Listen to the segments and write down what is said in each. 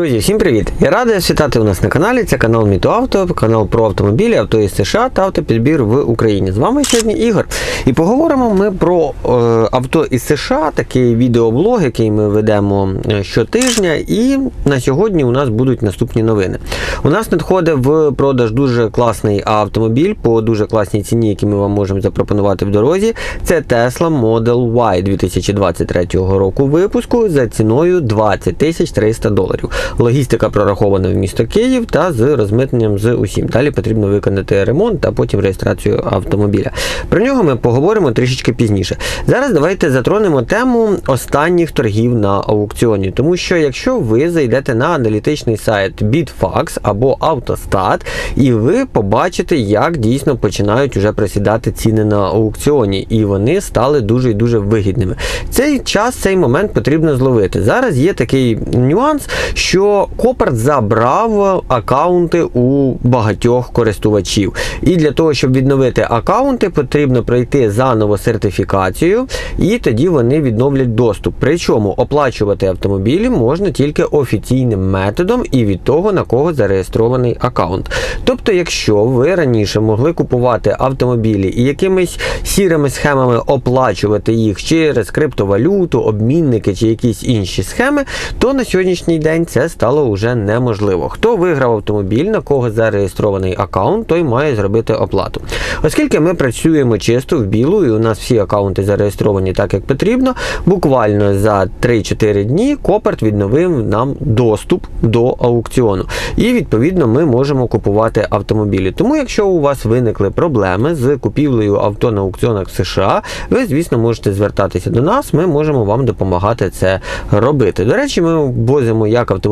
Друзі, всім привіт! Я радий вас вітати у нас на каналі. Це канал Мітоавто, канал про автомобілі, авто із США та автопідбір в Україні. З вами сьогодні Ігор. І поговоримо ми про е, авто із США, такий відеоблог, який ми ведемо е, щотижня. І на сьогодні у нас будуть наступні новини. У нас надходить в продаж дуже класний автомобіль по дуже класній ціні, які ми вам можемо запропонувати в дорозі. Це Tesla Model Y 2023 року випуску за ціною 20 тисяч 300 доларів. Логістика прорахована в місто Київ та з розмитненням з усім. Далі потрібно виконати ремонт та потім реєстрацію автомобіля. Про нього ми поговоримо трішечки пізніше. Зараз давайте затронемо тему останніх торгів на аукціоні, тому що якщо ви зайдете на аналітичний сайт Bitfax або Autostat, і ви побачите, як дійсно починають уже просідати ціни на аукціоні, і вони стали дуже і дуже вигідними. Цей час, цей момент потрібно зловити. Зараз є такий нюанс, що Копарт забрав акаунти у багатьох користувачів. І для того, щоб відновити акаунти, потрібно пройти заново сертифікацію, і тоді вони відновлять доступ. Причому оплачувати автомобілі можна тільки офіційним методом і від того, на кого зареєстрований акаунт. Тобто, якщо ви раніше могли купувати автомобілі і якимись сірими схемами оплачувати їх через криптовалюту, обмінники чи якісь інші схеми, то на сьогоднішній день це стало вже неможливо. Хто виграв автомобіль, на кого зареєстрований аккаунт, той має зробити оплату. Оскільки ми працюємо чисто в білу, і у нас всі аккаунти зареєстровані так, як потрібно, буквально за 3-4 дні Копарт відновив нам доступ до аукціону. І відповідно ми можемо купувати автомобілі. Тому, якщо у вас виникли проблеми з купівлею авто на аукціонах в США, ви, звісно, можете звертатися до нас, ми можемо вам допомагати це робити. До речі, ми возимо як автомобілі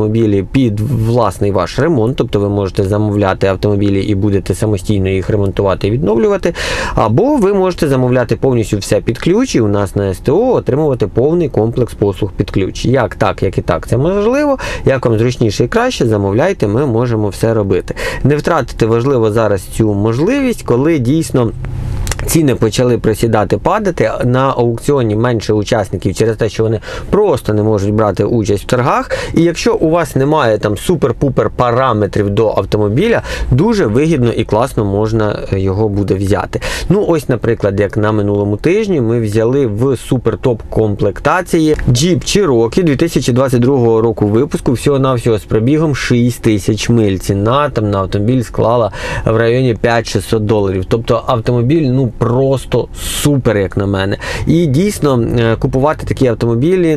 під власний ваш ремонт, тобто ви можете замовляти автомобілі і будете самостійно їх ремонтувати і відновлювати. Або ви можете замовляти повністю все під ключ, і у нас на СТО отримувати повний комплекс послуг під ключ. Як так, як і так, це можливо. Як вам зручніше і краще, замовляйте, ми можемо все робити. Не втратити важливо зараз цю можливість, коли дійсно. Ціни почали просідати падати на аукціоні менше учасників через те, що вони просто не можуть брати участь в торгах. І якщо у вас немає там супер-пупер параметрів до автомобіля, дуже вигідно і класно можна його буде взяти. Ну, ось, наприклад, як на минулому тижні ми взяли в супер-топ комплектації Jeep Cherokee 2022 року випуску, всього-навсього з пробігом 6 тисяч миль. Ціна там на автомобіль склала в районі 5-600 доларів. Тобто автомобіль, ну просто супер, як на мене. І дійсно е, купувати такі автомобілі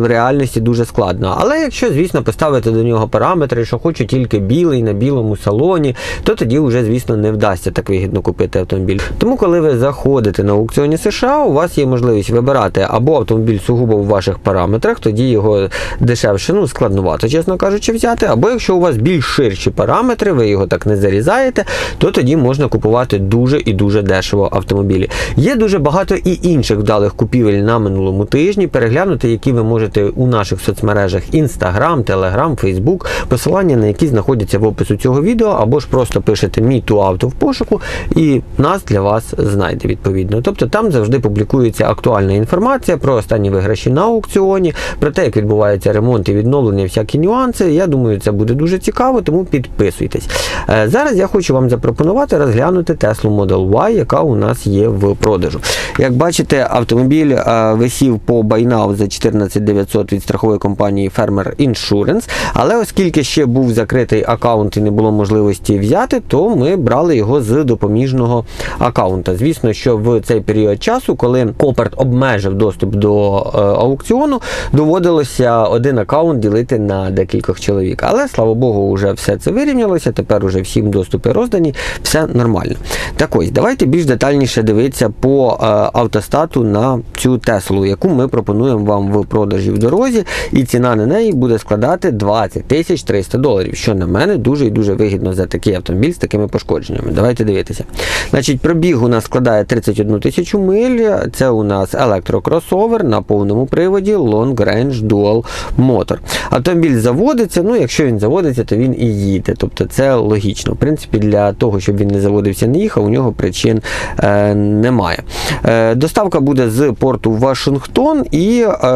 в реальності дуже складно. Але якщо, звісно, поставити до нього параметри, що хочу тільки білий на білому салоні, то тоді вже, звісно, не вдасться так вигідно купити автомобіль. Тому, коли ви заходите на аукціоні США, у вас є можливість вибирати або автомобіль сугубо в ваших параметрах, тоді його дешевше, ну складнувато, чесно кажучи, взяти. Або якщо у вас більш ширші параметри, ви його так не зарізаєте, то тоді можна купувати дуже і дуже дешево автомобілі. Є дуже багато і інших вдалих купівель на минулому тижні. Переглянути, які ви можете у наших соцмережах Instagram, Telegram, Facebook, посилання на які знаходяться в опису цього відео, або ж просто пишете мій ту авто в пошуку, і нас для вас знайде відповідно. Тобто там завжди публікується актуальна інформація про останні виграші на аукціоні, про те, як відбувається ремонт і відновлення, всякі нюанси. Я думаю, це буде дуже цікаво, тому підписуйтесь. Е, Зараз я хочу вам запропонувати розглянути Tesla Model Y, яка у нас є в продажу. Як бачите, автомобіль е, висів по байнау за 14 900 від страхової компанії Farmer Insurance, але оскільки ще був закритий аккаунт і не було можливості взяти, то ми брали його з допоміжного аккаунта. Звісно, що в цей період часу, коли Копарт обмежив доступ до е, аукціону, доводилося один аккаунт ділити на декількох чоловік. Але слава Богу, вже все це вирівнялося. Тепер уже всім доступи роздані, все нормально. Так ось, давайте більш детальніше дивитися по е, автостату на цю Теслу, яку ми пропонуємо вам в продажі в дорозі, і ціна на неї буде складати 20 тисяч 300 доларів, що на мене дуже і дуже вигідно за такий автомобіль з такими пошкодженнями. Давайте дивитися. Значить, пробіг у нас складає 31 тисячу миль. Це у нас електрокросовер на повному приводі Long Range Dual Motor. Автомобіль заводиться, ну якщо він заводиться, то він і їде. Тобто це логічно. В принципі, для того, щоб він не заводився, не їхав, у нього причин е, немає. Е, доставка буде з порту Вашингтон, і е,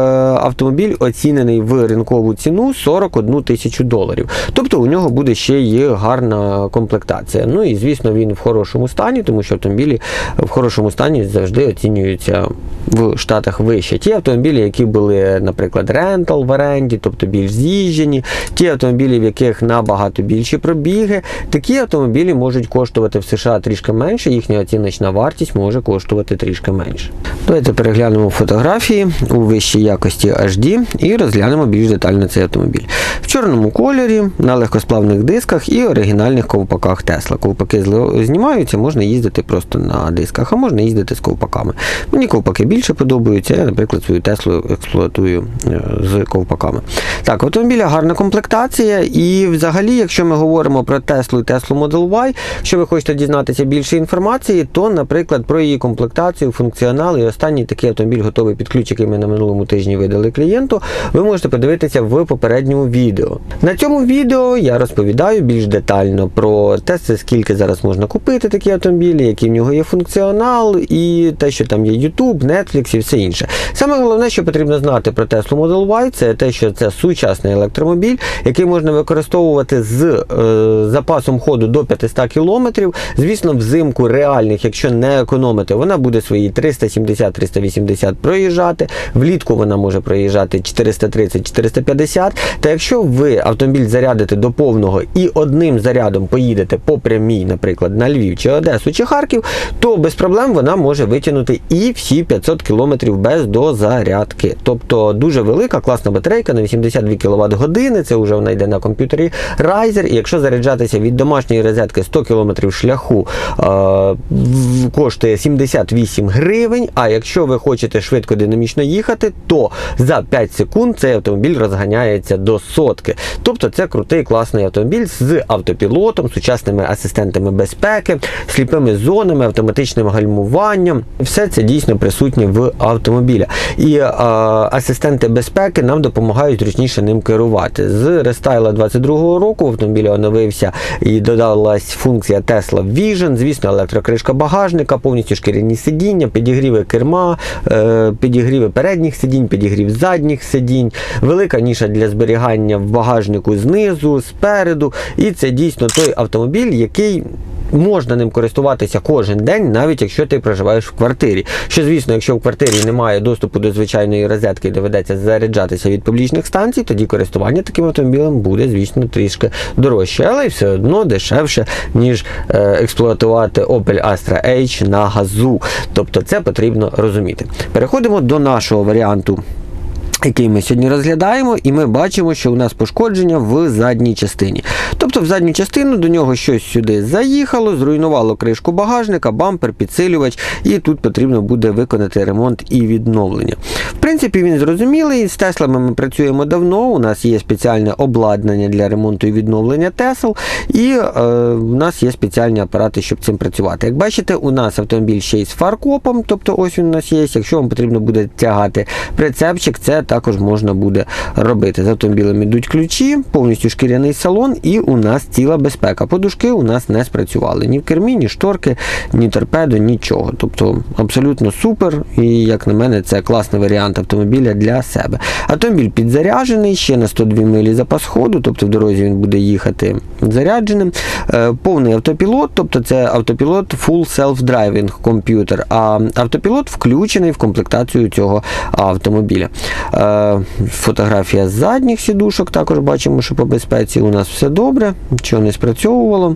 автомобіль оцінений в ринкову ціну 41 тисячу доларів. Тобто у нього буде ще є гарна комплектація. Ну і звісно, він в хорошому стані, тому що автомобілі в хорошому стані завжди оцінюються в Штатах вище. Ті автомобілі, які були, наприклад, рентал в оренді, тобто більш з'їжджені, ті автомобілі, в яких набагато більші пробіги, такі автомобілі можуть коштувати в США трішки менше, їхня оціночна вартість може коштувати трішки менше. Давайте переглянемо фотографії у вищій якості HD і розглянемо більш детально цей автомобіль. В чорному кольорі, на легкосплавних дисках і оригінальних ковпаках Tesla. Ковпаки знімаються, можна їздити просто на дисках, а можна їздити з ковпаками. Мені ковпаки більше подобаються. Я, наприклад, свою Теслу експлуатую е, з ковпаками. Так, в автомобіля гарна комплектація, і взагалі, якщо ми говоримо про Теслу і Теслу Model Y, якщо ви хочете дізнатися більше інформації, то, наприклад, про її комплектацію, функціонал і останній такий автомобіль готовий під ключ, який ми на минулому тижні видали клієнту, ви можете подивитися в попередньому відео. На цьому відео я розповідаю більш детально про те, скільки зараз можна купити такі автомобілі, який в нього є функціонал, і те, що там є YouTube, Netflix і все інше. Саме головне, що потрібно знати про Tesla Model Y, це те, що це сучасний електромобіль, який можна використовувати з е, запасом ходу до 500 км. Звісно, взимку реальних, якщо не економити, вона буде свої 370-380 проїжджати. Влітку вона може проїжджати 430-450. Та якщо ви автомобіль зарядите до повного і одним зарядом поїдете по прямій, наприклад, на Львів чи Одесу чи Харків, то без проблем вона може витягнути і всі 500 км без дозарядки. Тобто дуже велика, класна батарейка на 82 кВт години. Це вже вона йде на комп'ютері Riser. І якщо заряджатися від домашньої розетки 100 км шляху е, коштує 78 гривень. А якщо ви хочете швидко динамічно їхати, то за 5 секунд цей автомобіль розганяється до сотки. Тобто це крутий класний автомобіль з автопілотом, сучасними асистентами безпеки, сліпими зонами, автоматичним гальмуванням. Все це дійсно присутнє в автомобіля. І е, асистенти безпеки нам допомагають зручніше ним керувати. З рестайла 22-го року в автомобілі оновився і додалась функція Tesla Vision, звісно, електрокришка багажника, повністю шкіряні сидіння, підігріви керма, е, підігріви передніх сидінь, підігрів задніх сидінь, велика ніша для зберігання в багажнику знизу, спереду. І це дійсно той автомобіль, який. Можна ним користуватися кожен день, навіть якщо ти проживаєш в квартирі. Що, звісно, якщо в квартирі немає доступу до звичайної розетки, і доведеться заряджатися від публічних станцій, тоді користування таким автомобілем буде, звісно, трішки дорожче, але все одно дешевше, ніж е, експлуатувати Opel Astra H на газу. Тобто це потрібно розуміти. Переходимо до нашого варіанту який ми сьогодні розглядаємо, і ми бачимо, що у нас пошкодження в задній частині. Тобто в задню частину до нього щось сюди заїхало, зруйнувало кришку багажника, бампер, підсилювач, і тут потрібно буде виконати ремонт і відновлення. В принципі, він зрозумілий. З Теслами ми працюємо давно. У нас є спеціальне обладнання для ремонту і відновлення Тесл, і е, в нас є спеціальні апарати, щоб цим працювати. Як бачите, у нас автомобіль ще й з фаркопом, тобто ось він у нас є. Якщо вам потрібно буде тягати прицепчик, це також можна буде робити. З автомобілем йдуть ключі, повністю шкіряний салон, і у нас ціла безпека. Подушки у нас не спрацювали ні в кермі, ні шторки, ні торпедо, нічого. Тобто абсолютно супер. І як на мене, це класний варіант автомобіля для себе. Автомобіль підзаряджений, ще на 102 милі запас ходу, тобто в дорозі він буде їхати зарядженим. Е, Повний автопілот, тобто це автопілот Full Self-Driving комп'ютер, а автопілот включений в комплектацію цього автомобіля. Е, Фотографія з задніх сідушок, також бачимо, що по безпеці у нас все добре, нічого не спрацьовувало.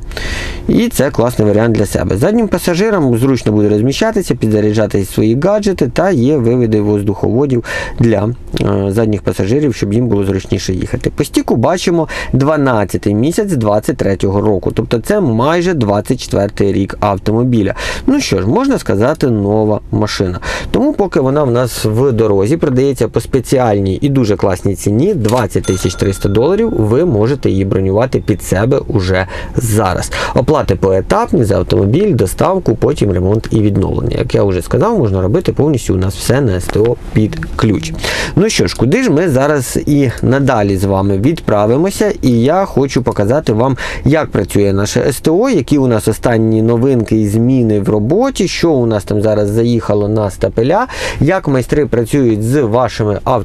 І це класний варіант для себе. Заднім пасажирам зручно буде розміщатися, підзаряджати свої гаджети та є вивіди воздуховодів для е, задніх пасажирів, щоб їм було зручніше їхати. По стіку бачимо 12 місяць 23-го року, тобто це майже 24 рік автомобіля. Ну що ж, можна сказати, нова машина. Тому поки вона в нас в дорозі продається по спеціальній і дуже класній ціні 20 тисяч 300 доларів. Ви можете її бронювати під себе уже зараз. Оплати поетапні за автомобіль, доставку, потім ремонт і відновлення. Як я вже сказав, можна робити повністю у нас все на СТО під ключ. Ну що ж, куди ж ми зараз і надалі з вами відправимося, і я хочу показати вам, як працює наше СТО, які у нас останні новинки і зміни в роботі, що у нас там зараз заїхало на стапеля, як майстри працюють з вашими автомобілями,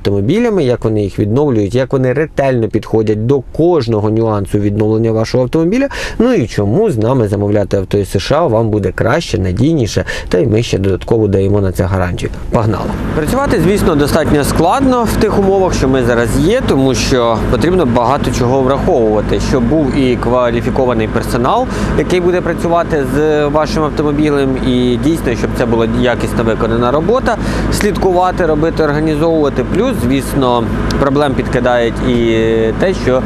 як вони їх відновлюють, як вони ретельно підходять до кожного нюансу відновлення вашого автомобіля. Ну і чому з нами замовляти авто із США вам буде краще, надійніше, та й ми ще додатково даємо на це гарантію. Погнали! Працювати, звісно, достатньо складно в тих умовах, що ми зараз є, тому що потрібно багато чого враховувати, щоб був і кваліфікований персонал, який буде працювати з вашим автомобілем, і дійсно, щоб це була якісно виконана робота, слідкувати, робити, організовувати. Плюс, звісно, проблем підкидають і те, що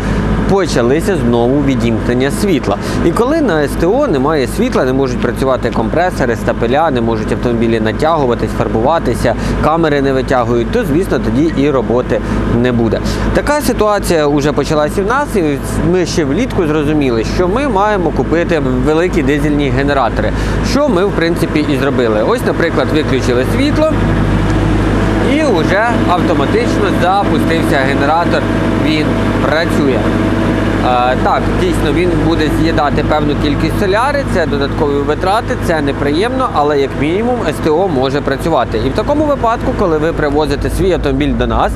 почалися знову відімкнення світла. І коли на СТО немає світла, не можуть працювати компресори, стапеля, не можуть автомобілі натягуватись, фарбуватися, камери не витягують, то звісно тоді і роботи не буде. Така ситуація вже почалася в нас, і ми ще влітку зрозуміли, що ми маємо купити великі дизельні генератори. Що ми в принципі і зробили. Ось, наприклад, виключили світло. Вже автоматично запустився генератор, він працює. Е, так, дійсно він буде з'їдати певну кількість соляри, це додаткові витрати, це неприємно, але як мінімум СТО може працювати. І в такому випадку, коли ви привозите свій автомобіль до нас,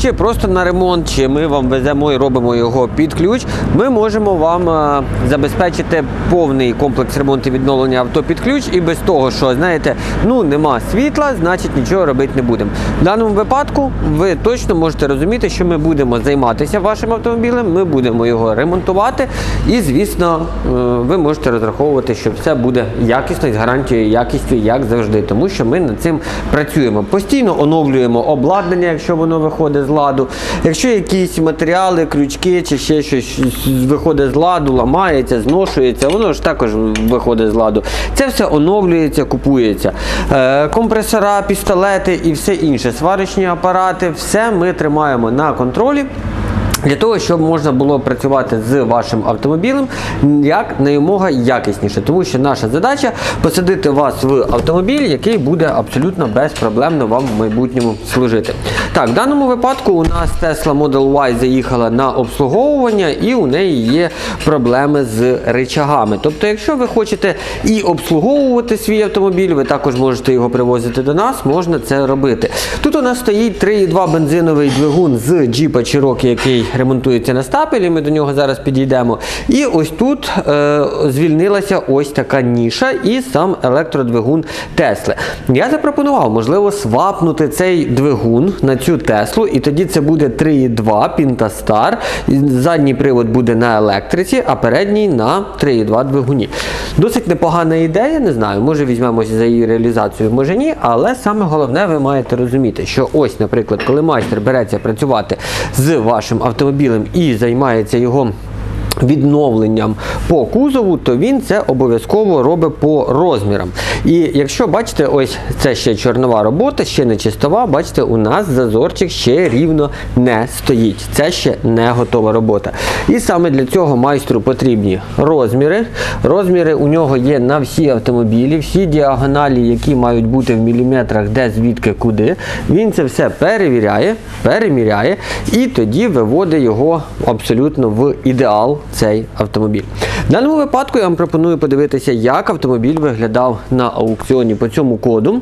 чи просто на ремонт, чи ми вам веземо і робимо його під ключ, ми можемо вам забезпечити повний комплекс ремонту і відновлення авто під ключ, і без того, що знаєте, ну нема світла, значить нічого робити не будемо. В даному випадку ви точно можете розуміти, що ми будемо займатися вашим автомобілем, ми будемо його ремонтувати, і звісно, е, ви можете розраховувати, що все буде якісно і з гарантією якістю, як завжди, тому що ми над цим працюємо. Постійно оновлюємо обладнання, якщо воно виходить з ладу. Якщо якісь матеріали, крючки чи ще щось виходить з ладу, ламається, зношується, воно ж також виходить з ладу. Це все оновлюється, купується. Е, компресора, пістолети і все інше, сварочні апарати, все ми тримаємо на контролі. Для того, щоб можна було працювати з вашим автомобілем як найомога якісніше, тому що наша задача посадити вас в автомобіль, який буде абсолютно безпроблемно вам в майбутньому служити. Так, в даному випадку у нас Tesla Model Y заїхала на обслуговування і у неї є проблеми з речагами. Тобто, якщо ви хочете і обслуговувати свій автомобіль, ви також можете його привозити до нас, можна це робити. Тут у нас стоїть 3,2 бензиновий двигун з Jeep Cherokee, який ремонтується на стапелі, ми до нього зараз підійдемо. І ось тут е, звільнилася ось така ніша і сам електродвигун Тесли. Я запропонував, можливо, свапнути цей двигун на цю Теслу, і тоді це буде 3,2 Пінтастар. Задній привод буде на електриці, а передній на 3,2 двигуні. Досить непогана ідея, не знаю, може візьмемося за її реалізацію, може ні, але саме головне, ви маєте розуміти, що ось, наприклад, коли майстер береться працювати з вашим автомобілем і займається його. Відновленням по кузову, то він це обов'язково робить по розмірам. І якщо бачите, ось це ще чорнова робота, ще не чистова, бачите, у нас зазорчик ще рівно не стоїть. Це ще не готова робота. І саме для цього майстру потрібні розміри. Розміри у нього є на всі автомобілі, всі діагоналі, які мають бути в міліметрах, де звідки куди. Він це все перевіряє, переміряє і тоді виводить його абсолютно в ідеал цей автомобіль. В даному випадку я вам пропоную подивитися, як автомобіль виглядав на аукціоні по цьому коду.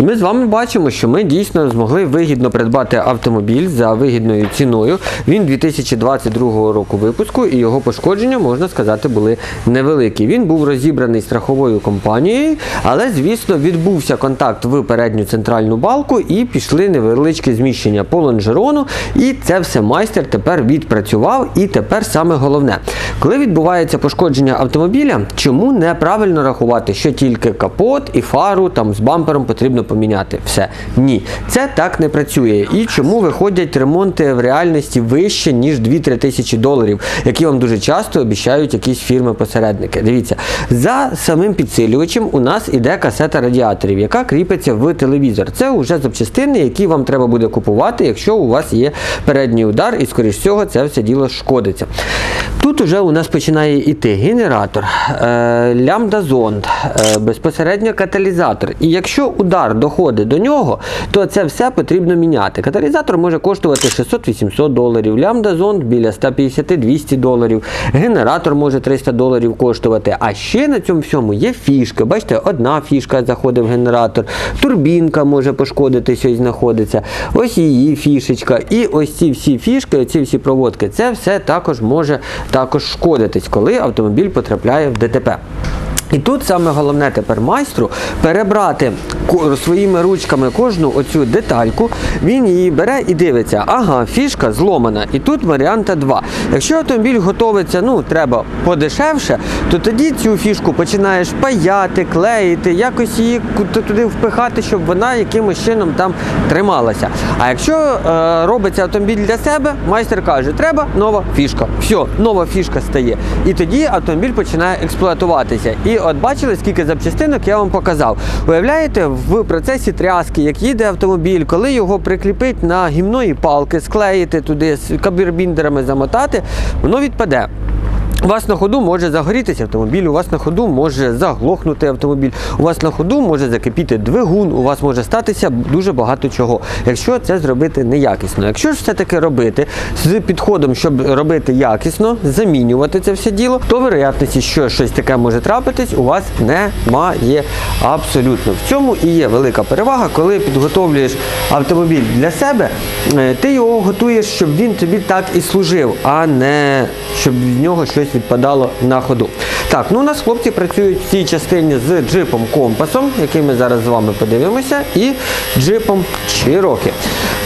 І ми з вами бачимо, що ми дійсно змогли вигідно придбати автомобіль за вигідною ціною. Він 2022 року випуску і його пошкодження, можна сказати, були невеликі. Він був розібраний страховою компанією, але, звісно, відбувся контакт в передню центральну балку і пішли невеличкі зміщення по лонжерону. І це все майстер тепер відпрацював. І тепер саме головне, коли відбувається пошкодження автомобіля, чому неправильно рахувати, що тільки капот і фару там з бампером потрібно поміняти все. Ні, це так не працює. І чому виходять ремонти в реальності вище, ніж 2-3 тисячі доларів, які вам дуже часто обіцяють якісь фірми-посередники. Дивіться, за самим підсилювачем у нас іде касета радіаторів, яка кріпиться в телевізор. Це вже запчастини, які вам треба буде купувати, якщо у вас є передній удар, і, скоріш всього, це все діло шкодиться. Тут уже у нас починає йти генератор, е, лямбда-зонд, е, безпосередньо каталізатор. І якщо удар доходить до нього, то це все потрібно міняти. Каталізатор може коштувати 600-800 доларів, лямбда-зонд біля 150-200 доларів, генератор може 300 доларів коштувати. А ще на цьому всьому є фішки. Бачите, одна фішка заходить в генератор, турбінка може пошкодитися і знаходиться. Ось її фішечка. І ось ці всі фішки, оці всі проводки, це все також може також шкодитись, коли автомобіль потрапляє в ДТП. І тут саме головне тепер майстру перебрати своїми ручками кожну оцю детальку. Він її бере і дивиться, ага, фішка зломана. І тут варіанта 2. Якщо автомобіль готовиться, ну треба подешевше, то тоді цю фішку починаєш паяти, клеїти, якось її туди впихати, щоб вона якимось чином там трималася. А якщо е, робиться автомобіль для себе, майстер каже, треба нова фішка. Все, нова фішка стає. І тоді автомобіль починає експлуатуватися. І от бачили, скільки запчастинок я вам показав. Уявляєте, в процесі тряски, як їде автомобіль, коли його прикліпить на гімної палки, склеїти туди, кабірбіндерами замотати, воно відпаде. У вас на ходу може загорітися автомобіль, у вас на ходу може заглохнути автомобіль, у вас на ходу може закипіти двигун, у вас може статися дуже багато чого, якщо це зробити неякісно. Якщо ж все-таки робити з підходом, щоб робити якісно, замінювати це все діло, то вероятності, що щось таке може трапитись, у вас немає абсолютно. В цьому і є велика перевага, коли підготовлюєш автомобіль для себе, е, ти його готуєш, щоб він тобі так і служив, а не щоб від нього щось відпадало на ходу. Так, ну у нас хлопці працюють в цій частині з джипом компасом, який ми зараз з вами подивимося, і джипом Cherokee.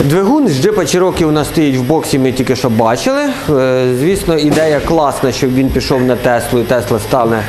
Двигун з джипа Cherokee у нас стоїть в боксі, ми тільки що бачили. Е, Звісно, ідея класна, щоб він пішов на Теслу, і Тесла стане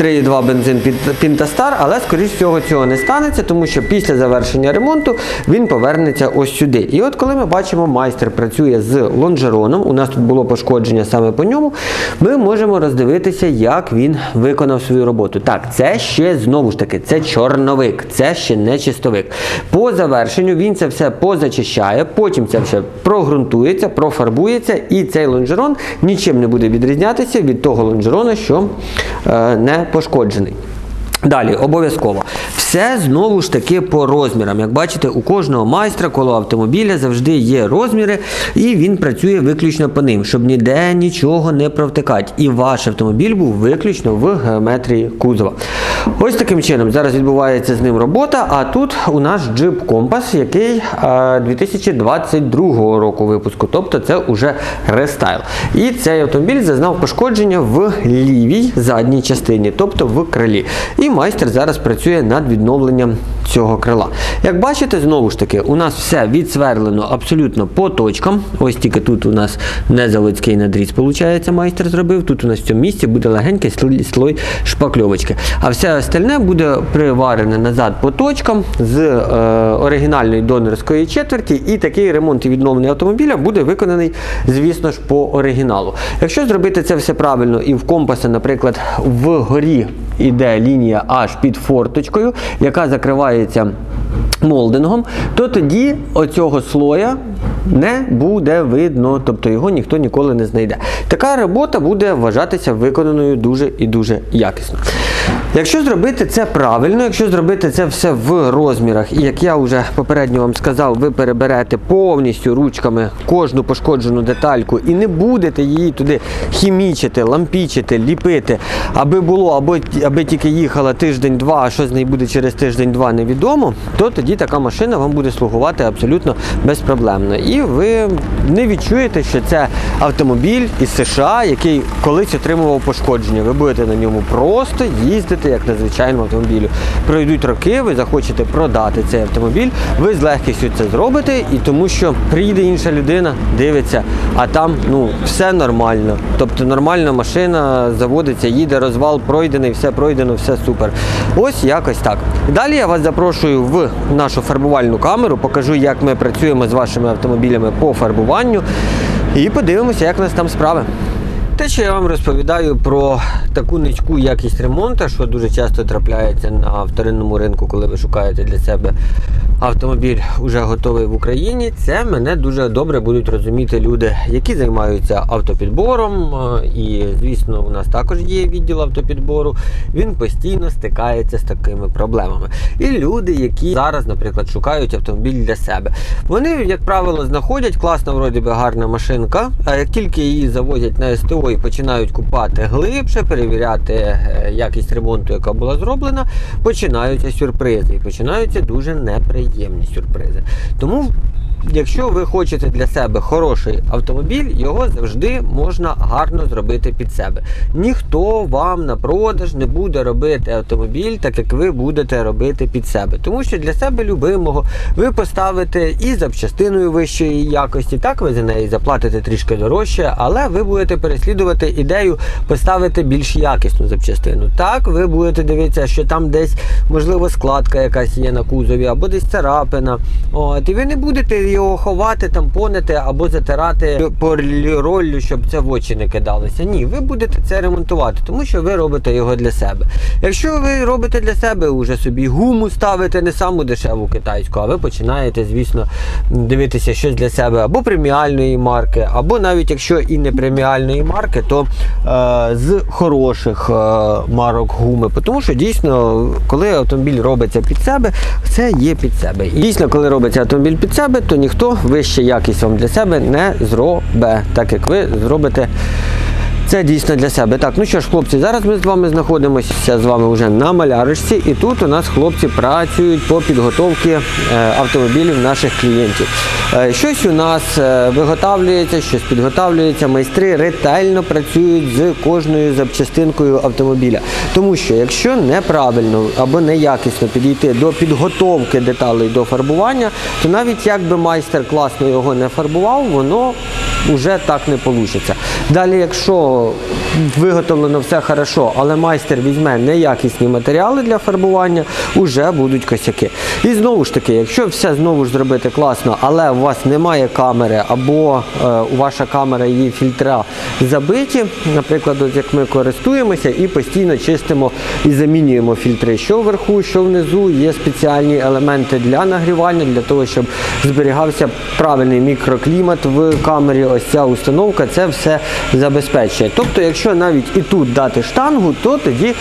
3,2 бензин Пінтастар, але скоріш всього цього не станеться, тому що після завершення ремонту він повернеться ось сюди. І от коли ми бачимо, майстер працює з лонжероном, у нас тут було пошкодження саме по ньому, ми можемо роздивитися, як він виконав свою роботу. Так, це ще знову ж таки, це чорновик, це ще не чистовик. По завершенню він це все позачищає, потім це все прогрунтується, профарбується, і цей лонжерон нічим не буде відрізнятися від того лонжерона, що е, не пошкоджений. Далі, обов'язково. Все знову ж таки по розмірам. Як бачите, у кожного майстра коло автомобіля завжди є розміри, і він працює виключно по ним, щоб ніде нічого не провтикати. І ваш автомобіль був виключно в геометрії кузова. Ось таким чином зараз відбувається з ним робота. А тут у нас джип компас, який е, 2022 року випуску, тобто це уже рестайл. І цей автомобіль зазнав пошкодження в лівій задній частині, тобто в крилі. І майстер зараз працює над відновленням цього крила. Як бачите, знову ж таки, у нас все відсверлено абсолютно по точкам. Ось тільки тут у нас не заводський надріз, виходить, майстер зробив. Тут у нас в цьому місці буде легенький слой шпакльовочки. А все остальне буде приварене назад по точкам з е, оригінальної донорської четверті. І такий ремонт і відновлення автомобіля буде виконаний, звісно ж, по оригіналу. Якщо зробити це все правильно і в компаса, наприклад, вгорі іде лінія аж під форточкою, яка закривається молдингом, то тоді оцього слоя не буде видно, тобто його ніхто ніколи не знайде. Така робота буде вважатися виконаною дуже і дуже якісно. Якщо зробити це правильно, якщо зробити це все в розмірах, і як я вже попередньо вам сказав, ви переберете повністю ручками кожну пошкоджену детальку і не будете її туди хімічити, лампічити, ліпити, аби було, або аби тільки їхала тиждень-два, а що з нею буде через тиждень-два, невідомо, то тоді така машина вам буде слугувати абсолютно безпроблемно. І ви не відчуєте, що це автомобіль із США, який колись отримував пошкодження. Ви будете на ньому просто їздити як на звичайному автомобілі. Пройдуть роки, ви захочете продати цей автомобіль, ви з легкістю це зробите, і тому що приїде інша людина, дивиться, а там ну все нормально. Тобто нормальна машина заводиться, їде, розвал пройдений, все пройдено, все супер. Ось якось так. Далі я вас запрошую в нашу фарбувальну камеру, покажу, як ми працюємо з вашими автомобілями по фарбуванню, і подивимося, як у нас там справи. Те, що я вам розповідаю про таку низьку якість ремонту, що дуже часто трапляється на вторинному ринку, коли ви шукаєте для себе автомобіль уже готовий в Україні, це мене дуже добре будуть розуміти люди, які займаються автопідбором. І, звісно, у нас також є відділ автопідбору. Він постійно стикається з такими проблемами. І люди, які зараз, наприклад, шукають автомобіль для себе, вони, як правило, знаходять класна, вроді би гарна машинка. А як тільки її завозять на СТО і починають купати глибше, перевіряти е, якість ремонту, яка була зроблена, починаються сюрпризи. І починаються дуже неприємні сюрпризи. Тому. Якщо ви хочете для себе хороший автомобіль, його завжди можна гарно зробити під себе. Ніхто вам на продаж не буде робити автомобіль, так як ви будете робити під себе. Тому що для себе любимого ви поставите і запчастиною вищої якості, так ви за неї заплатите трішки дорожче, але ви будете переслідувати ідею поставити більш якісну запчастину. Так, ви будете дивитися, що там десь можливо складка якась є на кузові, або десь царапина. От, і ви не будете його ховати, тампонити або затирати поліроллю, щоб це в очі не кидалося. Ні, ви будете це ремонтувати, тому що ви робите його для себе. Якщо ви робите для себе уже собі гуму ставите не саму дешеву китайську, а ви починаєте, звісно, дивитися щось для себе або преміальної марки, або навіть якщо і не преміальної марки, то е, з хороших е, марок гуми. Тому що дійсно, коли автомобіль робиться під себе, це є під себе. І дійсно, коли робиться автомобіль під себе, то ніхто вище якість вам для себе не зробить, так як ви зробите. Це дійсно для себе. Так, ну що ж, хлопці, зараз ми з вами знаходимося з вами вже на малярочці, і тут у нас хлопці працюють по підготовці е, автомобілів наших клієнтів. Е, щось у нас е, виготовлюється, щось підготовлюється. Майстри ретельно працюють з кожною запчастинкою автомобіля. Тому що якщо неправильно або неякісно підійти до підготовки деталей до фарбування, то навіть якби майстер класно його не фарбував, воно вже так не вийде. Далі, якщо виготовлено все хорошо, але майстер візьме неякісні матеріали для фарбування, вже будуть косяки. І знову ж таки, якщо все знову ж зробити класно, але у вас немає камери, або е, у ваша камера її фільтра забиті, наприклад, от як ми користуємося і постійно чистимо і замінюємо фільтри, що вверху, що внизу, є спеціальні елементи для нагрівання, для того, щоб зберігався правильний мікроклімат в камері. Ось ця установка це все забезпечує. Тобто, якщо навіть і тут дати штангу, то тоді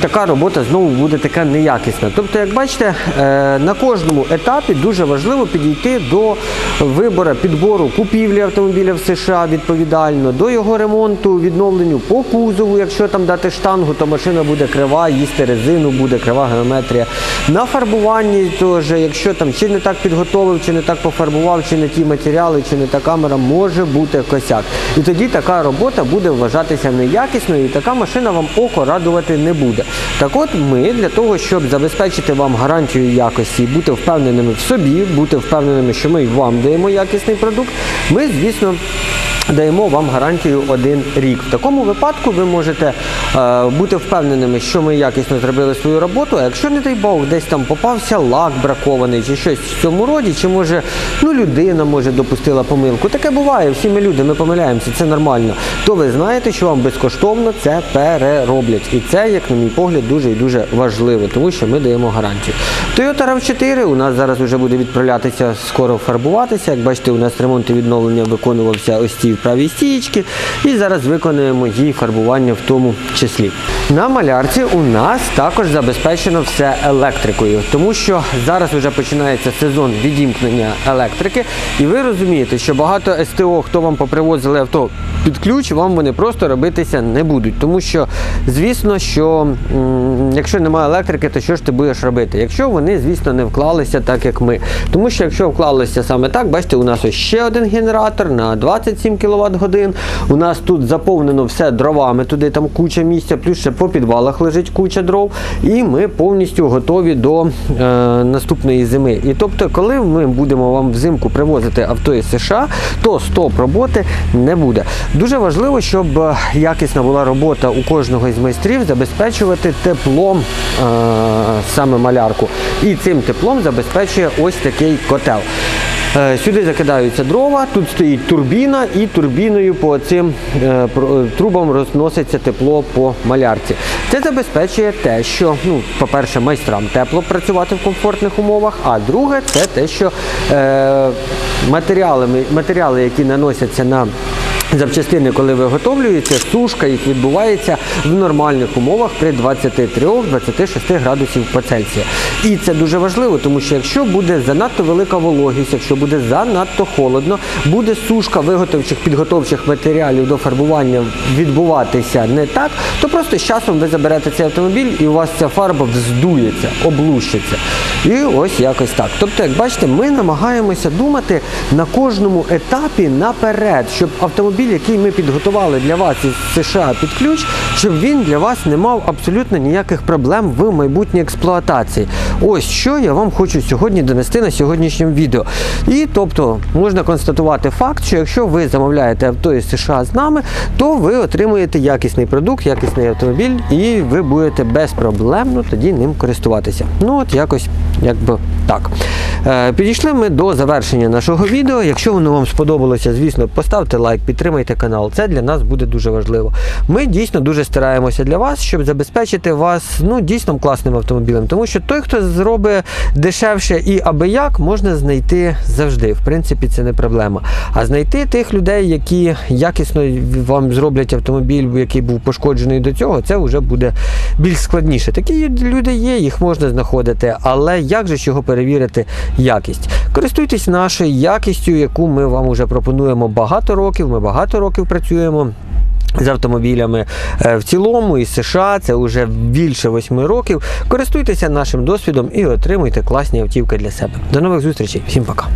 така робота знову буде така неякісна. Тобто, як бачите, е, на кожному етапі дуже важливо підійти до вибору підбору купівлі автомобіля в США відповідально, до його ремонту, відновленню по кузову. Якщо там дати штангу, то машина буде крива, їсти резину, буде крива геометрія. На фарбуванні теж, якщо там чи не так підготовив, чи не так пофарбував, чи не ті матеріали, чи не та камера, може бути косяк. І тоді така робота буде вважатися неякісною, і така машина вам око радувати не буде. Так от ми для того, щоб забезпечити вам гарантію якості і бути впевненими в собі, бути впевненими, що ми вам даємо якісний продукт, ми, звісно. Даємо вам гарантію один рік. В такому випадку ви можете е, бути впевненими, що ми якісно зробили свою роботу. А якщо, не дай Бог, десь там попався лак бракований чи щось в цьому роді, чи може ну, людина може допустила помилку. Таке буває, всі ми люди, ми помиляємося, це нормально. То ви знаєте, що вам безкоштовно це перероблять. І це, як на мій погляд, дуже і дуже важливо, тому що ми даємо гарантію. Toyota RAV4 у нас зараз вже буде відправлятися скоро фарбуватися. Як бачите, у нас ремонт і відновлення виконувався ось ці правій стієчки. І зараз виконуємо її фарбування в тому числі. На малярці у нас також забезпечено все електрикою, тому що зараз вже починається сезон відімкнення електрики, і ви розумієте, що багато СТО, хто вам попривозили авто під ключ, вам вони просто робитися не будуть. Тому що, звісно, що якщо немає електрики, то що ж ти будеш робити? Якщо вони, звісно, не вклалися так, як ми. Тому що якщо вклалися саме так, бачите, у нас ось ще один генератор на 27 кВт годин. У нас тут заповнено все дровами, туди там куча місця, плюс ще по підвалах лежить куча дров, і ми повністю готові до е, наступної зими. І тобто, коли ми будемо вам взимку привозити авто із США, то стоп роботи не буде. Дуже важливо, щоб якісна була робота у кожного із майстрів забезпечувати теплом е, саме малярку. І цим теплом забезпечує ось такий котел. Е, Сюди закидаються дрова, тут стоїть турбіна, і турбіною по цим е, е, трубам розноситься тепло по малярці. Це забезпечує те, що, ну, по-перше, майстрам тепло працювати в комфортних умовах, а друге, це те, що матеріалами, матеріали, які наносяться на Запчастини, коли виготовлюються, сушка їх відбувається в нормальних умовах при 23-26 градусів по Цельсію. І це дуже важливо, тому що якщо буде занадто велика вологість, якщо буде занадто холодно, буде сушка виготовчих підготовчих матеріалів до фарбування відбуватися не так, то просто з часом ви заберете цей автомобіль і у вас ця фарба вздується, облущиться. І ось якось так. Тобто, як бачите, ми намагаємося думати на кожному етапі наперед, щоб автомобіль, який ми підготували для вас із США під ключ, щоб він для вас не мав абсолютно ніяких проблем в майбутній експлуатації. Ось що я вам хочу сьогодні донести на сьогоднішньому відео. І тобто можна констатувати факт, що якщо ви замовляєте авто із США з нами, то ви отримуєте якісний продукт, якісний автомобіль, і ви будете безпроблемно тоді ним користуватися. Ну от якось якби так. Е, Підійшли ми до завершення нашого відео. Якщо воно вам сподобалося, звісно, поставте лайк, підтримайте канал. Це для нас буде дуже важливо. Ми дійсно дуже стараємося для вас, щоб забезпечити вас ну дійсно класним автомобілем. Тому що той, хто зробить дешевше і аби як, можна знайти завжди. В принципі, це не проблема. А знайти тих людей, які якісно вам зроблять автомобіль, який був пошкоджений до цього, це вже буде більш складніше. Такі люди є, їх можна знаходити, але як же ж його перевірити якість? Користуйтесь нашою якістю, яку ми вам вже пропонуємо багато років. Ми багато років працюємо. З автомобілями Е, в цілому із США це вже більше восьми років. Користуйтеся нашим досвідом і отримуйте класні автівки для себе. До нових зустрічей, всім пока.